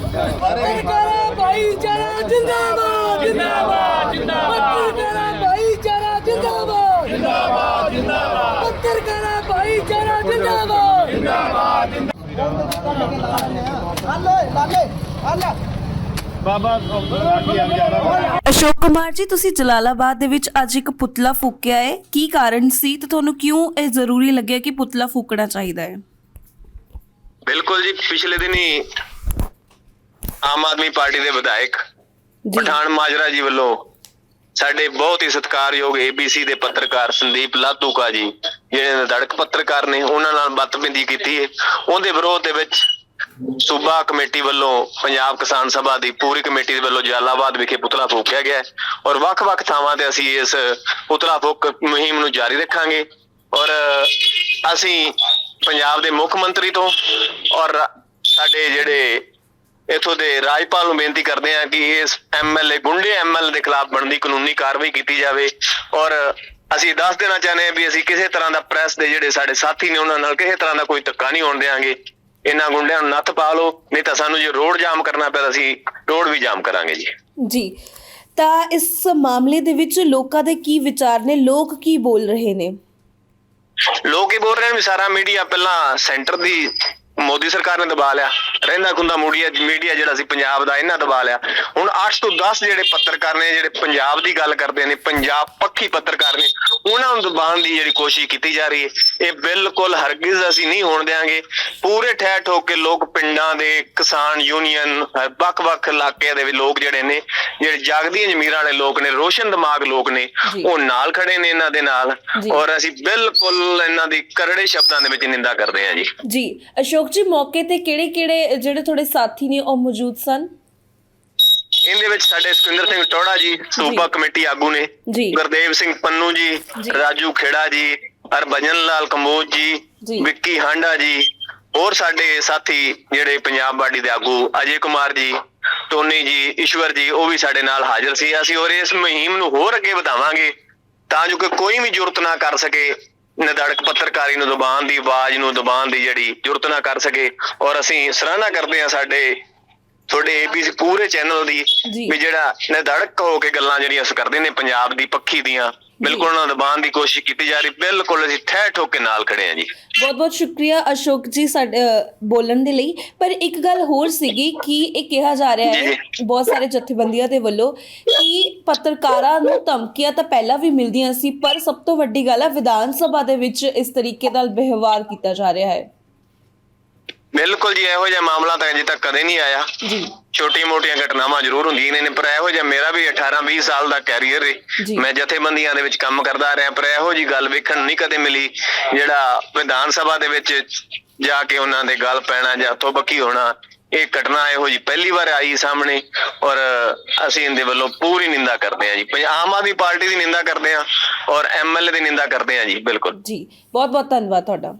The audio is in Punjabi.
ਪੱਤਰਕਾਰਾ ਭਾਈਚਾਰਾ ਜਿੰਦਾਬਾਦ ਜਿੰਦਾਬਾਦ ਜਿੰਦਾਬਾਦ ਭਾਈਚਾਰਾ ਜਿੰਦਾਬਾਦ ਜਿੰਦਾਬਾਦ ਜਿੰਦਾਬਾਦ ਪੱਤਰਕਾਰਾ ਭਾਈਚਾਰਾ ਜਿੰਦਾਬਾਦ ਅਸ਼ੋਕ ਕੁਮਾਰ ਜੀ, ਤੁਸੀਂ ਜਲਾਲਾਬਾਦ ਦੇ ਵਿੱਚ ਅੱਜ ਇੱਕ ਪੁਤਲਾ ਫੂਕਿਆ ਹੈ। ਕੀ ਕਾਰਨ ਸੀ ਤੇ ਤੁਹਾਨੂੰ ਕਿਉਂ ਇਹ ਜ਼ਰੂਰੀ ਲੱਗਿਆ ਕਿ ਪੁਤਲਾ ਫੂਕਣਾ ਚਾਹੀਦਾ ਹੈ? ਬਿਲਕੁਲ ਜੀ ਪਿਛਲੇ ਦਿਨੀ ਆਮ ਆਦਮੀ ਪਾਰਟੀ ਦੇ ਵਿਧਾਇਕ ਪਠਾਨ ਮਾਜਰਾ ਜੀ ਵੱਲੋਂ ਸਾਡੇ ਬਹੁਤ ਹੀ ਸਤਿਕਾਰਯੋਗ ABC ਦੇ ਪੱਤਰਕਾਰ ਸੰਦੀਪ ਲਾਧੂਕਾ ਜੀ ਜਿਹੜੇ ਧੜਕ ਪੱਤਰਕਾਰ ਨੇ ਉਹਨਾਂ ਨਾਲ ਬਦਤਮੀਜ਼ੀ ਕੀਤੀ ਹੈ। ਉਹਦੇ ਵਿਰੋਧ ਦੇ ਵਿੱਚ ਸੂਬਾ ਕਮੇਟੀ ਵੱਲੋਂ ਪੰਜਾਬ ਕਿਸਾਨ ਸਭਾ ਦੀ ਪੂਰੀ ਕਮੇਟੀ ਦੇ ਵੱਲੋਂ ਜਲਾਲਾਬਾਦ ਵਿਖੇ ਪੁਤਲਾ ਫੂਕਿਆ ਗਿਆ ਹੈ ਔਰ ਵੱਖ-ਵੱਖ ਥਾਵਾਂ ਤੇ ਅਸੀਂ ਇਸ ਪੁਤਲਾ ਫੂਕ ਮੁਹਿੰਮ ਨੂੰ ਜਾਰੀ ਰੱਖਾਂਗੇ ਔਰ ਅਸੀਂ ਪੰਜਾਬ ਦੇ ਮੁੱਖ ਮੰਤਰੀ ਤੋਂ ਔਰ ਸਾਡੇ ਜਿਹੜੇ ਇਥੋਂ ਦੇ ਰਾਜਪਾਲ ਨੂੰ ਬੇਨਤੀ ਕਰਦੇ ਹਾਂ ਕਿ ਇਸ ਐਮਐਲਏ ਗੁੰਡੇ ਐਮਐਲ ਦੇ ਖਿਲਾਫ ਬਣਦੀ ਕਾਨੂੰਨੀ ਕਾਰਵਾਈ ਕੀਤੀ ਜਾਵੇ ਔਰ ਅਸੀਂ ਦੱਸ ਦੇਣਾ ਚਾਹੁੰਦੇ ਹਾਂ ਵੀ ਅਸੀਂ ਕਿਸੇ ਤਰ੍ਹਾਂ ਦਾ ਪ੍ਰੈਸ ਦੇ ਜਿਹੜੇ ਸਾਡੇ ਸਾਥੀ ਨੇ ਉਹਨਾਂ ਨਾਲ ਕਿਸੇ ਤਰ੍ਹਾਂ ਦਾ ਕੋਈ ਧੱਕਾ ਨਹੀਂ ਹੋਣ ਦੇਵਾਂਗੇ ਇਹਨਾਂ ਗੁੰਡਿਆਂ ਨੂੰ ਨੱਥ ਪਾ ਲਓ, ਨਹੀਂ ਤਾਂ ਸਾਨੂੰ ਜੇ ਰੋਡ ਜਾਮ ਕਰਨਾ ਪਿਆ ਤਾਂ ਅਸੀਂ ਰੋਡ ਵੀ ਜਾਮ ਕਰਾਂਗੇ ਜੀ। ਜੀ, ਤਾਂ ਇਸ ਮਾਮਲੇ ਦੇ ਵਿੱਚ ਲੋਕਾਂ ਦੇ ਕੀ ਵਿਚਾਰ ਨੇ? ਲੋਕ ਕੀ ਬੋਲ ਰਹੇ ਨੇ? ਲੋਕ ਇਹ ਬੋਲ ਰਹੇ ਨੇ ਵੀ ਸਾਰਾ ਮੀਡੀਆ ਪਹਿਲਾਂ ਸੈਂਟਰ ਦੀ ਮੋਦੀ ਸਰਕਾਰ ਨੇ ਦਬਾ ਲਿਆ। ਰਹਿੰਦਾ ਖੁੰਦਾ ਮੀਡੀਆ ਮੀਡੀਆ ਜਿਹੜਾ ਸੀ ਪੰਜਾਬ ਦਾ ਇਹਨਾਂ ਦਬਾ ਲਿਆ। ਹੁਣ 8 ਤੋਂ 10 ਜਿਹੜੇ ਪੱਤਰਕਾਰ ਨੇ ਜਿਹੜੇ ਪੰਜਾਬ ਦੀ ਗੱਲ ਕਰਦੇ ਨੇ ਪੰਜਾਬ ਪੱਖੀ ਪੱਤਰਕਾਰ ਨੇ ਉਹਨਾਂ ਨੂੰ ਦਬਾਉਣ ਦੀ ਜਿਹੜੀ ਕੋਸ਼ਿਸ਼ ਕੀਤੀ ਜਾ ਰਹੀ ਹੈ। ਇਹ ਬਿਲਕੁਲ ਹਰਗਿਜ਼ ਅਸੀਂ ਨਹੀਂ ਹੋਣ ਦੇਵਾਂਗੇ ਪੂਰੇ ਠਹਿ ਠੋਕ ਕੇ ਲੋਕ ਪਿੰਡਾਂ ਦੇ ਕਿਸਾਨ ਯੂਨੀਅਨ ਵੱਖ-ਵੱਖ ਇਲਾਕਿਆਂ ਦੇ ਲੋਕ ਜਿਹੜੇ ਨੇ ਜਿਹੜੇ ਜਾਗਦੀਆਂ ਜ਼ਮੀਰਾਂ ਵਾਲੇ ਲੋਕ ਨੇ ਰੋਸ਼ਨ ਦਿਮਾਗ ਲੋਕ ਨੇ। ਉਹ ਨਾਲ ਖੜੇ ਨੇ ਇਹਨਾਂ ਦੇ ਨਾਲ। ਔਰ ਅਸੀਂ ਬਿਲਕੁਲ ਇਹਨਾਂ ਦੀ ਕਰੜੇ ਸ਼ਬਦਾਂ ਦੇ ਵਿੱਚ ਨਿੰਦਾ ਕਰਦੇ ਹਾਂ ਜੀ। ਜੀ ਅਸ਼ੋਕ ਜੀ ਮੌਕੇ ਤੇ ਕਿਹੜੇ-ਕਿਹੜੇ ਜਿਹੜੇ ਤੁਹਾਡੇ ਸਾਥੀ ਨੇ ਉਹ ਮੌਜੂਦ ਸਨ ਇਹਦੇ ਵਿੱਚ ਸਾਡੇ ਸੁਖਿੰਦਰ ਸਿੰਘ ਟੋੜਾ ਜੀ ਸੂਬਾ ਕਮੇਟੀ ਆਗੂ ਨੇ ਜੀ। ਗੁਰਦੇਵ ਸਿੰਘ ਪੰਨੂ ਜੀ ਜੀ। ਰਾਜੂ ਖੇੜਾ ਜੀ ਹਰਭਜਨ ਲਾਲ ਕੰਬੋਜ ਜੀ। ਜੀ ਵਿੱਕੀ ਹਾਂਡਾ ਜੀ ਹੋਰ ਸਾਡੇ ਸਾਥੀ ਜਿਹੜੇ ਪੰਜਾਬ ਬਾਡੀ ਦੇ ਆਗੂ ਅਜੇ ਕੁਮਾਰ ਜੀ ਟੋਨੀ ਜੀ ਈਸ਼ਵਰ ਜੀ ਉਹ ਵੀ ਸਾਡੇ ਨਾਲ ਹਾਜ਼ਰ ਸੀ ਅਸੀਂ ਹੋਰ ਇਸ ਮੁਹਿੰਮ ਨੂੰ ਹੋਰ ਅੱਗੇ ਵਧਾਵਾਂਗੇ ਤਾਂ ਜੋ ਕਿ ਕੋਈ ਵੀ ਜੁਰਤ ਨਾ ਕਰ ਸਕੇ ਨਿਦੜਕ ਪੱਤਰਕਾਰੀ ਨੂੰ ਦਬਾਉਣ ਦੀ ਆਵਾਜ਼ ਨੂੰ ਦਬਾਉਣ ਦੀ ਜਿਹੜੀ ਜੁਰਤ ਨਾ ਕਰ ਸਕੇ ਔਰ ਅਸੀਂ ਸਰਾਹਨਾ ਕਰਦੇ ਹਾਂ ਸਾਡੇ ਤੁਹਾਡੇ ABC ਪੂਰੇ ਚੈਨਲ ਦੀ। ਵੀ ਜਿਹੜਾ ਨਿਦੜਕ ਹੋ ਕੇ ਗੱਲਾਂ ਜਿਹੜੀਆਂ ਅਸੀਂ ਕਰਦੇ ਨੇ ਪੰਜਾਬ ਦੀ ਪੱਖੀ ਦੀਆਂ ਬਿਲਕੁਲ ਉਹਨਾਂ ਨੂੰ ਦਬਾਉਣ ਦੀ ਕੋਸ਼ਿਸ਼ ਕੀਤੀ ਜਾ ਰਹੀ ਬਿਲਕੁਲ ਅਸੀਂ ਠਹਿ ਠੋਕ ਕੇ ਨਾਲ ਖੜੇ ਹਾਂ ਜੀ। ਬਹੁਤ-ਬਹੁਤ ਸ਼ੁਕਰੀਆ ਅਸ਼ੋਕ ਜੀ ਸਾਡੇ ਬੋਲਣ ਦੇ ਲਈ। ਪਰ ਇੱਕ ਗੱਲ ਹੋਰ ਸੀਗੀ ਕਿ ਇਹ ਕਿਹਾ ਜਾ ਰਿਹਾ ਹੈ। ਬਹੁਤ ਸਾਰੇ ਜਥੇਬੰਦੀਆਂ ਦੇ ਵੱਲੋਂ ਕਿ ਪੱਤਰਕਾਰਾਂ ਨੂੰ ਧਮਕੀਆਂ ਤਾਂ ਪਹਿਲਾਂ ਵੀ ਮਿਲਦੀਆਂ ਸੀ ਪਰ ਸਭ ਤੋਂ ਵੱਡੀ ਗੱਲ ਹੈ ਵਿਧਾਨ ਸਭਾ ਦੇ ਵਿੱਚ ਇਸ ਤਰੀਕੇ ਨਾਲ ਵਿਵਹਾਰ ਕੀਤਾ ਜਾ ਰਿਹਾ ਹੈ। ਬਿਲਕੁਲ ਜੀ ਇਹੋ ਜਿਹਾ ਮਾਮਲਾ ਤਾਂ ਅਜੇ ਤੱਕ ਕਦੇ ਨਹੀਂ ਆਇਆ। ਜੀ। ਛੋਟੀ-ਮੋਟੀਆਂ ਘਟਨਾਵਾਂ ਜ਼ਰੂਰ ਹੁੰਦੀਆਂ ਨੇ ਪਰ ਇਹੋ ਜਿਹਾ ਮੇਰਾ ਵੀ 18-20 ਸਾਲ ਦਾ ਕੈਰੀਅਰ। ਹੈ ਮੈਂ ਜਥੇਬੰਦੀਆਂ ਦੇ ਵਿੱਚ ਕੰਮ ਕਰਦਾ ਰਿਹਾ ਪਰ ਇਹੋ ਜੀ ਗੱਲ ਵੇਖਣ ਨਹੀਂ ਕਦੇ ਮਿਲੀ ਜਿਹੜਾ ਵਿਧਾਨ ਸਭਾ ਦੇ ਵਿੱਚ ਜਾ ਕੇ ਉਹਨਾਂ ਦੇ ਗੱਲ ਪੈਣਾ ਜਾਂ ਬੱਕੀ ਹੋਣਾ ਇਹ ਘਟਨਾ ਇਹੋ ਜੀ ਪਹਿਲੀ ਵਾਰ ਆਈ ਸਾਹਮਣੇ ਔਰ ਅਸੀਂ ਇਹਦੇ ਵੱਲੋਂ ਪੂਰੀ ਨਿੰਦਾ ਕਰਦੇ ਹਾਂ ਜੀ। ਆਮ ਆਦਮੀ ਪਾਰਟੀ ਦੀ ਨਿੰਦਾ ਕਰਦੇ ਹਾਂ ਔਰ ਐਮਐਲਏ ਦੀ ਨਿੰਦਾ ਕਰਦੇ ਹਾਂ ਜੀ ਬਿਲਕੁਲ। ਜੀ ਬਹੁਤ-ਬਹੁਤ ਧੰਨਵਾਦ ਤੁਹਾਡਾ।